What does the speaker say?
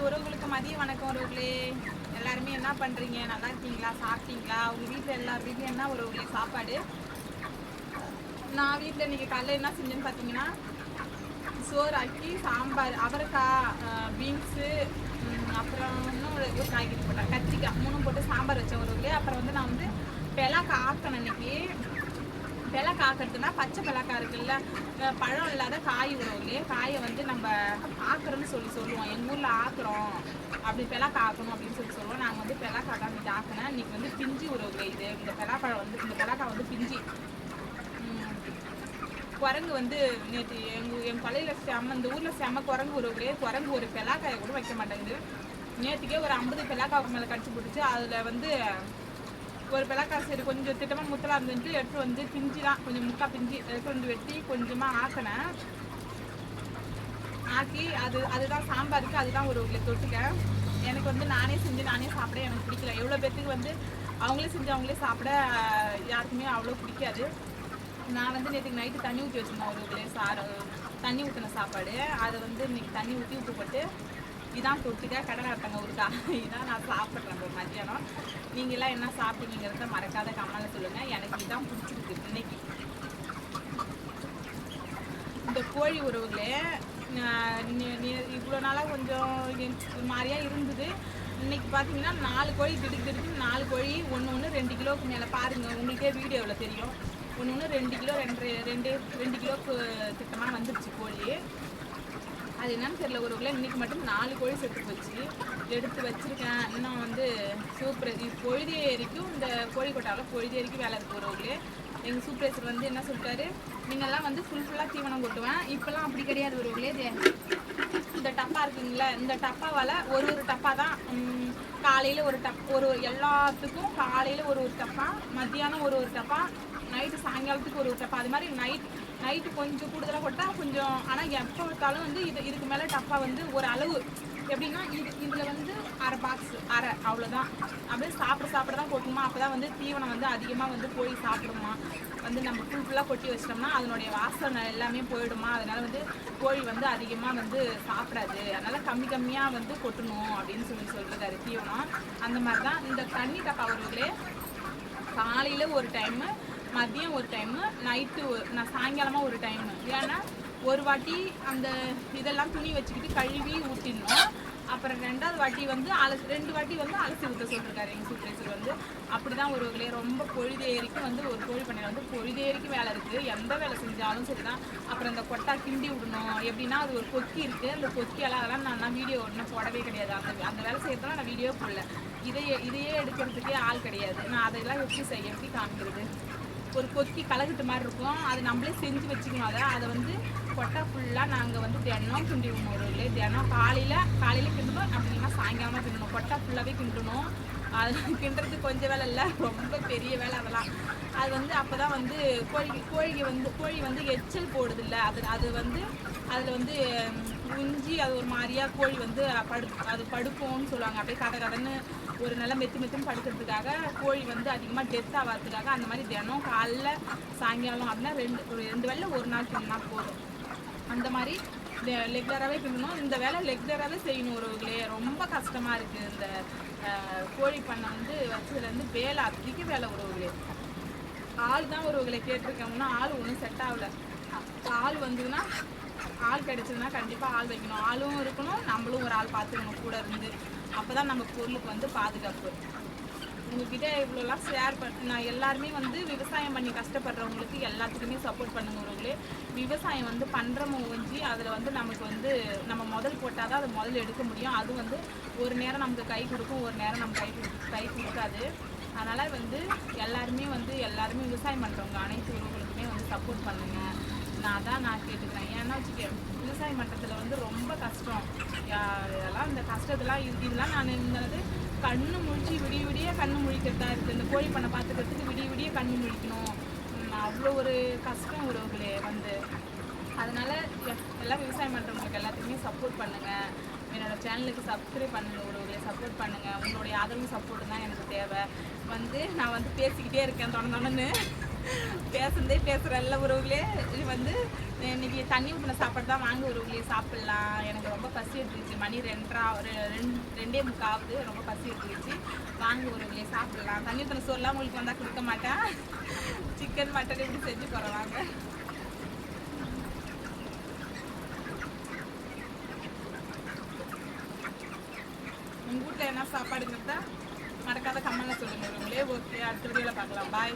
அனைத்து உறவுகளுக்கு மதிய வணக்கம் உறவுகளே. எல்லாருமே என்ன பண்றீங்க? நல்லா இருக்கீங்களா? சாப்பிட்டீங்களா? உங்க வீட்டில் எல்லார் வீட்லையும் என்ன உறவுகளே? சாப்பாடு? நான் வீட்டில் இன்னைக்கு காலையில் என்ன செஞ்சேன்னு பார்த்தீங்கன்னா சோறு ஆக்கி சாம்பார் அவரைக்காய் பீன்ஸு அப்புறம் இன்னும் ஒரு ஒரு காய்கறி போட்டேன். கத்திரிக்காய் மூணும் போட்டு சாம்பார் வச்சேன் உறவுகளே. அப்புறம் வந்து நான் வந்து பெலாக்காய் ஆக்கணும் இன்னைக்கு பெலக்காய் காக்கிறதுனா பச்சை பிளக்கா இருக்குல்ல பழம் இல்லாத காய் உறவுலே காயை வந்து நம்ம ஆக்குறோம்னு சொல்லி சொல்லுவோம். எங்கள் ஊரில் ஆக்குறோம். அப்படி பெலக்காய் காக்கணும் அப்படின்னு சொல்லி சொல்லுவோம். நாங்கள் வந்து பெலக்காய் காக்காம ஆக்கினேன் இன்னைக்கு வந்து பிஞ்சு உறவுலே இது. இந்த பெலாக்காய் வந்து இந்த பிளாக்காய் வந்து பிஞ்சு. குரங்கு வந்து நேற்று எங்கள் என் பள்ளியில் செம்ம இந்த ஊரில் செம்ம குரங்கு உறவுலே குரங்கு ஒரு பிளாக்காயை கூட வைக்க மாட்டேங்குது. நேற்றுக்கே ஒரு ஐம்பது பிளாக்காய் மேலே கடிச்சு போட்டுச்சு. அதில் வந்து ஒரு பெலக்காய் சரி கொஞ்சம் திட்டமாக முத்தலாக இருந்துட்டு எடுத்து வந்து பிஞ்சு தான். கொஞ்சம் முக்கா பிஞ்சு எடுத்து வந்து வெட்டி கொஞ்சமாக ஆக்கினேன். ஆக்கி அது அதுதான் சாம்பாருக்கு அதுதான் ஒரு உங்களை தொட்டுக்க. எனக்கு வந்து நானே செஞ்சு நானே சாப்பிட எனக்கு பிடிக்கல. எவ்வளோ பேர்த்துக்கு வந்து அவங்களே செஞ்சு அவங்களே சாப்பிட யாருக்குமே அவ்வளோ பிடிக்காது. நான் வந்து நேற்றுக்கு நைட்டு தண்ணி ஊற்றி வச்சிருந்தேன் ஒரு உங்களே சாறு தண்ணி ஊற்றின சாப்பாடு. அதை வந்து இன்னைக்கு தண்ணி ஊற்றி உப்பு போட்டு இதான் தொட்டுக்க கடலை அட்டங்க ஊருக்கா இதான் நான் சாப்பிட்றேன் ஒரு மத்தியானம். நீங்களாம் என்ன சாப்பிட்டீங்கிறத மறக்காத கமெண்ட்ல சொல்லுங்கள் எனக்கு இதான் பிடிச்சிருக்கு இன்னைக்கு. இந்த கோழி உறவுகளே இவ்வளோ நாளாக கொஞ்சம் இது மாதிரியா இருந்தது. இன்னைக்கு பார்த்தீங்கன்னா நாலு கோழி திடுக்கு திடுக்கு நாலு கோழி ஒன்று ஒன்று ரெண்டு கிலோவுக்கு மேலே. பாருங்கள் உங்களுக்கே வீடியோவில் தெரியும். ஒன்று ஒன்று ரெண்டு கிலோ ரெண்டு ரெண்டு ரெண்டு கிலோக்கு திட்டமாக வந்துருச்சு கோழி. அது என்னன்னு தெரியல. ஒரு கிலோ இன்னைக்கு மட்டும் நாலு கோழி செத்து போச்சு. எடுத்து வச்சிருக்கேன். இன்னும் வந்து சூப்பர் பொழுது பொழுதேரிக்கும் இந்த கோழி கொட்டாவில் பொழுதேரிக்கும் வேலை இருக்கு ஒரு எங்கள் சூப்பரேசர் வந்து என்ன சொல்லிட்டாரு? நீங்கள்லாம் வந்து ஃபுல் ஃபுல்லாக தீவனம் கொட்டுவேன். இப்போல்லாம் அப்படி கிடையாது ஒரு இந்த டப்பா இருக்குங்களா இந்த டப்பாவால் ஒரு ஒரு டப்பா தான். காலையில் ஒரு டப் ஒரு எல்லாத்துக்கும் காலையில் ஒரு ஒரு டப்பா மத்தியானம் ஒரு ஒரு டப்பா நைட்டு சாயங்காலத்துக்கு ஒரு ஒரு டப்பா. அது மாதிரி நைட் நைட்டு கொஞ்சம் கூடுதலாக போட்டால் கொஞ்சம் ஆனால் எப்போ விட்டாலும் வந்து இது இதுக்கு மேலே டப்பா வந்து ஒரு அளவு. எப்படின்னா இது இதில் வந்து அரை பாக்ஸ் அரை அவ்வளோதான் அப்படியே சாப்பிட சாப்பிட தான் கொட்டணுமா அப்போ தான் வந்து தீவனம் வந்து அதிகமாக வந்து கோழி சாப்பிடுமா? வந்து நம்ம ஃபுல் ஃபுல்லாக கொட்டி வச்சிட்டோம்னா அதனுடைய வாசனை எல்லாமே போயிடுமா? அதனால் வந்து கோழி வந்து அதிகமாக வந்து சாப்பிடாது. அதனால் கம்மி கம்மியாக வந்து கொட்டணும் அப்படின்னு சொல்லி சொல்லிருக்காரு தீவனம். அந்த மாதிரி தான் இந்த தண்ணி டப்பா வருவங்களே காலையில் ஒரு டைமு மதியம் ஒரு டைமு நைட்டு நான் சாயங்காலமாக ஒரு டைமு ஏன்னா ஒரு வாட்டி அந்த இதெல்லாம் துணி வச்சுக்கிட்டு கழுவி ஊற்றிடணும் அப்புறம் ரெண்டாவது வாட்டி வந்து அலசி ரெண்டு வாட்டி வந்து அலசி ஊற்ற சொல்லிருக்காரு எங்கள் சூப்பரேசர் வந்து. அப்படி தான் ஒரு வகையிலே ரொம்ப பொழுதேரிக்கும் வந்து ஒரு கோழி பண்ணையில் வந்து பொழுதேரிக்கும் வேலை இருக்குது எந்த வேலை செஞ்சாலும் சரி தான் அப்புறம் இந்த கொட்டா கிண்டி விடணும். எப்படின்னா அது ஒரு கொக்கி இருக்குது அந்த கொக்கியெல்லாம் அதெல்லாம் நான் வீடியோ ஒன்றும் போடவே கிடையாது. அந்த அந்த வேலை செய்யறதுலாம் நான் வீடியோ போடல. இதையே இதையே எடுக்கிறதுக்கே ஆள் கிடையாது. நான் அதெல்லாம் எப்படி செய்ய எப்படி காமிக்கிறது? ஒரு கொத்தி கலகட்டு மாதிரி இருக்கும். அது நம்மளே செஞ்சு வச்சுக்கணும். அதை அதை வந்து கொட்டை ஃபுல்லாக நாங்கள் வந்து தினம் கிண்டிடுவோம். ஒரு தினம் காலையில் காலையில் கிண்டணும் அப்படி இல்லைன்னா சாயங்காலமாக கிண்டணும். கொட்டை ஃபுல்லாகவே கிண்டணும். அது கிண்டுறது கொஞ்சம் வேலை இல்லை ரொம்ப பெரிய வேலை அதெல்லாம். அது வந்து அப்போ தான் வந்து கோழி கோழிக்கு வந்து கோழி வந்து எச்சல் போடுது இல்லை அது அது வந்து அதில் வந்து உஞ்சி அது ஒரு மாதிரியாக கோழி வந்து படு அது படுப்போம்னு சொல்லுவாங்க. அப்படியே கதை கதைன்னு ஒரு நல்ல மெத்து மெத்துன்னு படுக்கிறதுக்காக கோழி வந்து அதிகமாக டெத் ஆகிறதுக்காக அந்த மாதிரி தினம் காலைல சாயங்காலம் அப்படின்னா ரெண்டு ஒரு ரெண்டு வேளை ஒரு நாள் சொன்னால் போதும். அந்த மாதிரி ரெகுலராகவே கிண்டணும் இந்த வேலை ரெகுலராகவே செய்யணும் உறவுகளே ரொம்ப கஷ்டமாக இருக்குது இந்த கோழி பண்ணை வந்து வச்சதுலேருந்து வேலை அதிக வேலை உறவுகளே. ஆள் தான் உறவுகளை கேட்டிருக்கோம்னா ஆள் ஒன்றும் செட் ஆகல. ஆள் வந்ததுன்னா ஆள் கிடைச்சதுன்னா கண்டிப்பாக ஆள் வைக்கணும். ஆளும் இருக்கணும் நம்மளும் ஒரு ஆள் பார்த்துக்கணும் கூட இருந்து. அப்போ தான் நம்ம பொருளுக்கு வந்து பாதுகாப்பு. உங்ககிட்ட இவ்வளோலாம் ஷேர் பண்ண நான் எல்லாருமே வந்து விவசாயம் பண்ணி கஷ்டப்படுறவங்களுக்கு எல்லாத்துக்குமே சப்போர்ட் பண்ணுங்கிறவங்களே விவசாயம் வந்து பண்ணுறவங்க ஒஞ்சி அதில் வந்து நமக்கு வந்து நம்ம முதல் போட்டால் தான் அதை முதல் எடுக்க முடியும். அது வந்து ஒரு நேரம் நமக்கு கை கொடுக்கும் ஒரு நேரம் நம்ம கை கை கொடுக்காது. அதனால் வந்து எல்லாருமே வந்து எல்லாருமே விவசாயம் பண்ணுறவங்க அனைத்து உறவுகளுக்குமே வந்து சப்போர்ட் பண்ணுங்க. நான் தான் நான் கேட்டுக்கிறேன். ஏன்னா வச்சுக்க விவசாயம் பண்ணுறதுல வந்து ரொம்ப கஷ்டம். யா- இதெல்லாம் இந்த கஷ்டத்தெல்லாம் இதெல்லாம் நான் இருந்தது கண்ணு முழிச்சு விடிய விடிய கண்ணு முழிக்கிறதா இருக்குது இந்த கோழி பண்ணை பார்த்துக்கிறதுக்கு விடிய விடிய கண்ணு முழிக்கணும். அவ்வளோ ஒரு கஷ்டம் உறவுகளே வந்து. அதனால எல்லாம் விவசாயம் பண்ணுறவங்களுக்கு எல்லாத்துக்குமே சப்போர்ட் பண்ணுங்கள் என்னோட சேனலுக்கு சப்ஸ்கிரைப் பண்ணுங்கள் உறவுகளை சப்போர்ட் பண்ணுங்கள் உங்களுடைய ஆதரவு சப்போர்ட் தான் எனக்கு தேவை. வந்து நான் வந்து பேசிக்கிட்டே இருக்கேன் தொடர்ந்து பேசுறதே பேசுகிறல்ல உறவுகளே. இது வந்து இன்னைக்கு தண்ணி ஊற்றின சாப்பாடு தான் வாங்க உறவுகளே. சாப்பிட்லாம். எனக்கு ரொம்ப பசி எடுத்துருச்சு. மணி ரெண்டரா ஒரு ரெண்டு ரெண்டே முக்காவது ரொம்ப பசி எடுத்துருச்சு. வாங்க உறவுகளே சாப்பிட்லாம். தண்ணி ஊற்றின சோறுலாம் உங்களுக்கு வந்தால் கொடுக்க மாட்டேன். சிக்கன் மட்டன் இப்படி செஞ்சு போகிறேன் வாங்க. உங்கள் வீட்டில் என்ன சாப்பாடுங்கிறத மறக்காத கமெண்ட்ல சொல்லுங்கள் உங்களே ஓகே அடுத்த வீடியோவில் பார்க்கலாம். பாய்